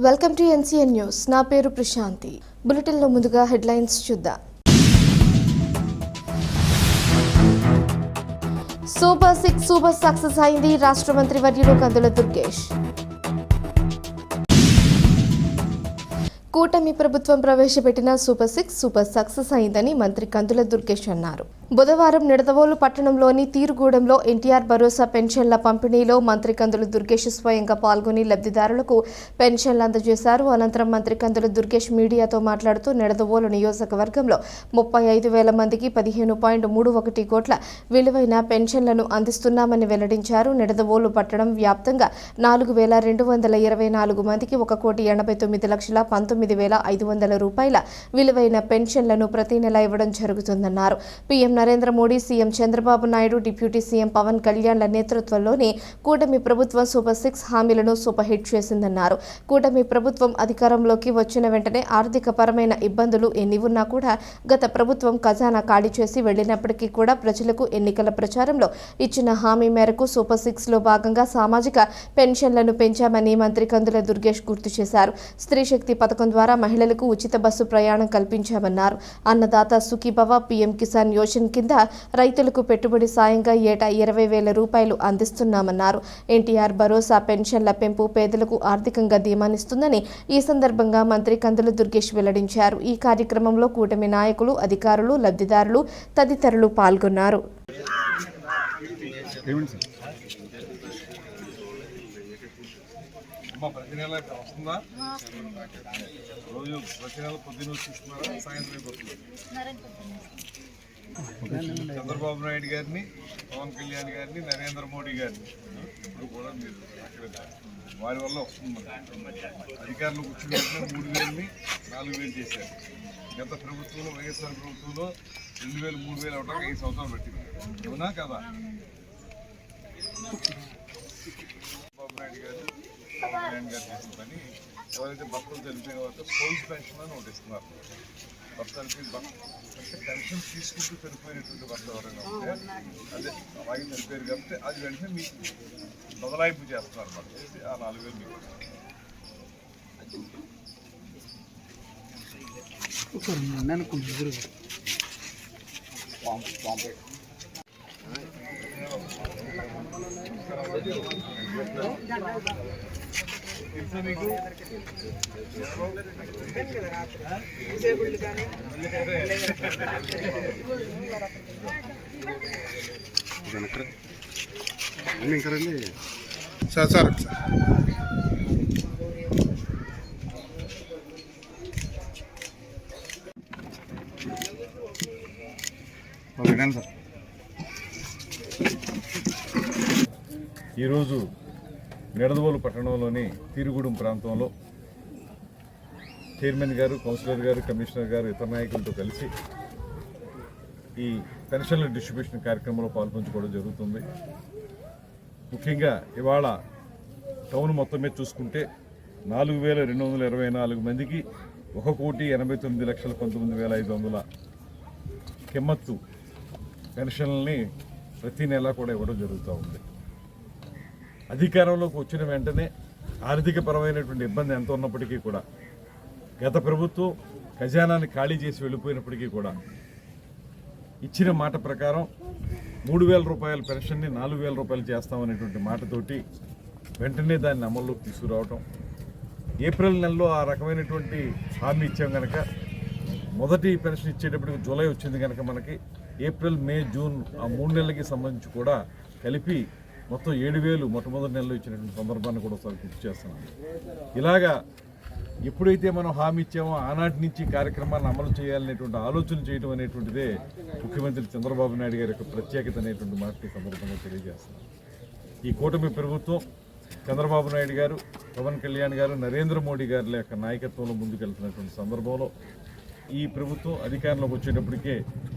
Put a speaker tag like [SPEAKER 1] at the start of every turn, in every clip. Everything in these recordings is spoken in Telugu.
[SPEAKER 1] Welcome to NCN news. నా పేరు ప్రశాంతి. బులెటిన్లో ముందుగా హెడ్లైన్స్ చూద్దాం. సూపర్ సిక్స్ సూపర్ సక్సెస్ అయింది రాష్ట్ర మంత్రి వర్యులు కందుల దుర్గేష్. కూటమి ప్రభుత్వం ప్రవేశపెట్టిన సూపర్ సిక్స్ సూపర్ సక్సెస్ అయిందని మంత్రి కందుల దుర్గేష్ అన్నారు. బుధవారం నిడదవోలు పట్టణంలోని తీరుగూడెంలో ఎన్టీఆర్ భరోసా పెన్షన్ల పంపిణీలో మంత్రి కందులు దుర్గేష్ స్వయంగా పాల్గొని లబ్ధిదారులకు పెన్షన్లు అందజేశారు. అనంతరం మంత్రి కందులు దుర్గేష్ మీడియాతో మాట్లాడుతూ నిడదవోలు నియోజకవర్గంలో ముప్పై ఐదు వేల మందికి పదిహేను పాయింట్ మూడు ఒకటి కోట్ల విలువైన పెన్షన్లను అందిస్తున్నామని వెల్లడించారు. నిడదవోలు పట్టణం వ్యాప్తంగా నాలుగు వేల రెండు వందల ఇరవై నాలుగు మందికి ఒక కోటి ఎనభై తొమ్మిది లక్షల పంతొమ్మిది వేల ఐదు వందల రూపాయల విలువైన పెన్షన్లను ప్రతి నెల ఇవ్వడం జరుగుతుందన్నారు. PM Narendra Modi CM Chandrababu Naidu deputy CM Pawan కళ్యాణ్ల నేతృత్వంలోని కూటమి ప్రభుత్వం సూపర్ సిక్స్ హామీలను సూపర్ హిట్ చేసిందన్నారు. కూటమి ప్రభుత్వం అధికారంలోకి వచ్చిన వెంటనే ఆర్థిక పరమైన ఇబ్బందులు ఎన్ని ఉన్నా కూడా గత ప్రభుత్వం ఖజానా ఖాళీ చేసి వెళ్ళినప్పటికీ కూడా ప్రజలకు ఎన్నికల ప్రచారంలో ఇచ్చిన హామీ మేరకు సూపర్ సిక్స్లో భాగంగా సామాజిక పెన్షన్లను పెంచామని మంత్రి కందుల దుర్గేష్ గుర్తు చేశారు. స్త్రీ శక్తి పథకం ద్వారా మహిళలకు ఉచిత బస్సు ప్రయాణం కల్పించామన్నారు. అన్నదాత సుఖీభవ పీఎం కిసాన్ యోజన కింద రైతులకు పెట్టుబడి సాయంగా ఏటా ఇరవై వేల రూపాయలు అందిస్తున్నామన్నారు. ఎన్టీఆర్ భరోసా పెన్షన్ల పెంపు పేదలకు ఆర్థికంగా ధీమానిస్తుందని ఈ సందర్భంగా మంత్రి కందుల దుర్గేష్ వెల్లడించారు. ఈ కార్యక్రమంలో కూటమి నాయకులు అధికారులు లబ్ధిదారులు తదితరులు పాల్గొన్నారు.
[SPEAKER 2] అమ్మ ప్రతి నెల ఇక్కడ వస్తుందా? రోజు ప్రతి నెల పొద్దున్న చూస్తున్నారా సాయంత్రం వస్తుందా చంద్రబాబు నాయుడు గారిని పవన్ కళ్యాణ్ గారిని నరేంద్ర మోడీ గారిని. ఇప్పుడు కూడా మీరు వారి వల్ల వస్తుంది అధికారులు కూర్చుని మూడు వేలని నాలుగు వేలు చేశారు. గత ప్రభుత్వంలో వైఎస్ఆర్ ప్రభుత్వంలో రెండు వేలు మూడు వేలు అవడానికి ఐదు సంవత్సరాలు పట్టింది. అవునా కదా? చంద్రబాబు నాయుడు గారు పవన్ కళ్యాణ్ గారు చేసిన పని ఎవరైతే భర్తలు చనిపోయిన వాళ్ళతో పోలీస్ పెన్షన్ అని ఒకటి ఇస్తున్నారు. భర్త చనిపోయిన టెన్షన్ తీసుకుంటూ చనిపోయినటువంటి భర్త ఎవరైనా ఉంటే అదే అలాగే చనిపోయారు కాబట్టి అది వెంటనే మీకు బదలాయింపు చేస్తున్నారు అన్నమాట ఆ నాలుగు వేలు మీకు
[SPEAKER 3] నేను కొంచెం
[SPEAKER 2] తెలుసా మీకు
[SPEAKER 3] ఇంకా రండి సార్ సార్ ఓకేనా సార్.
[SPEAKER 2] ఈరోజు నిడదవోలు పట్టణంలోని తిరుగుడుం ప్రాంతంలో చైర్మన్ గారు కౌన్సిలర్ గారు కమిషనర్ గారు ఇతర నాయకులతో కలిసి ఈ పెన్షన్ల డిస్ట్రిబ్యూషన్ కార్యక్రమంలో పాల్పంచుకోవడం జరుగుతుంది. ముఖ్యంగా ఇవాళ టౌన్ మొత్తం మీద చూసుకుంటే నాలుగు వేల రెండు వందల ఇరవై నాలుగు మందికి ఒక కోటి ఎనభై తొమ్మిది లక్షల పంతొమ్మిది వేల ఐదు వందల కిమ్మత్తు పెన్షన్లని ప్రతి నెల కూడా ఇవ్వడం జరుగుతూ ఉంది. అధికారంలోకి వచ్చిన వెంటనే ఆర్థికపరమైనటువంటి ఇబ్బంది ఎంత ఉన్నప్పటికీ కూడా గత ప్రభుత్వం ఖజానాన్ని ఖాళీ చేసి వెళ్ళిపోయినప్పటికీ కూడా ఇచ్చిన మాట ప్రకారం మూడు వేల రూపాయల పెన్షన్ని నాలుగు వేల రూపాయలు చేస్తామనేటువంటి మాటతోటి వెంటనే దాన్ని అమల్లోకి తీసుకురావటం. ఏప్రిల్ నెలలో ఆ రకమైనటువంటి హామీ ఇచ్చాం కనుక మొదటి పెన్షన్ ఇచ్చేటప్పటికి జూలై వచ్చింది కనుక మనకి ఏప్రిల్ మే జూన్ ఆ మూడు నెలలకి సంబంధించి కూడా కలిపి మొత్తం ఏడు వేలు మొట్టమొదటి నెలలో ఇచ్చినటువంటి సందర్భాన్ని కూడా ఒకసారి గుర్తు చేస్తున్నాను. ఇలాగా ఎప్పుడైతే మనం హామీ ఇచ్చామో ఆనాటి నుంచి కార్యక్రమాన్ని అమలు చేయాలనేటువంటి ఆలోచన చేయడం అనేటువంటిదే ముఖ్యమంత్రి చంద్రబాబు నాయుడు గారి యొక్క ప్రత్యేకత అనేటువంటి మాటని సందర్భంగా తెలియజేస్తున్నాను. ఈ కూటమి ప్రభుత్వం చంద్రబాబు నాయుడు గారు పవన్ కళ్యాణ్ గారు నరేంద్ర మోడీ గారి యొక్క నాయకత్వంలో ముందుకెళ్తున్నటువంటి సందర్భంలో ఈ ప్రభుత్వం అధికారంలోకి వచ్చేటప్పటికే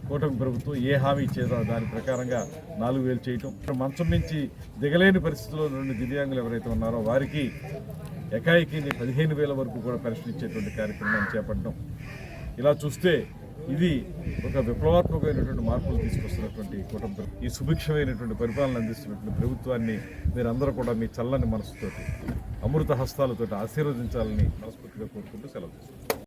[SPEAKER 2] కూటమి ప్రభుత్వం ఏ హామీ ఇచ్చేదో దాని ప్రకారంగా నాలుగు వేలు చేయటం. ఇప్పుడు మంచం నుంచి దిగలేని పరిస్థితుల్లో రెండు దివ్యాంగులు ఎవరైతే ఉన్నారో వారికి ఎకాయికి పదిహేను వేల వరకు కూడా పెన్షన్ ఇచ్చేటువంటి కార్యక్రమాన్ని చేపట్టడం. ఇలా చూస్తే ఇది ఒక విప్లవాత్మకమైనటువంటి మార్పులు తీసుకొస్తున్నటువంటి కుటుంబం ఈ సుభిక్షమైనటువంటి పరిపాలన అందిస్తున్నటువంటి ప్రభుత్వాన్ని మీరందరూ కూడా మీ చల్లని మనసుతోటి అమృత హస్తాలతోటి ఆశీర్వదించాలని మనస్ఫూర్తిగా కోరుకుంటూ సెలవు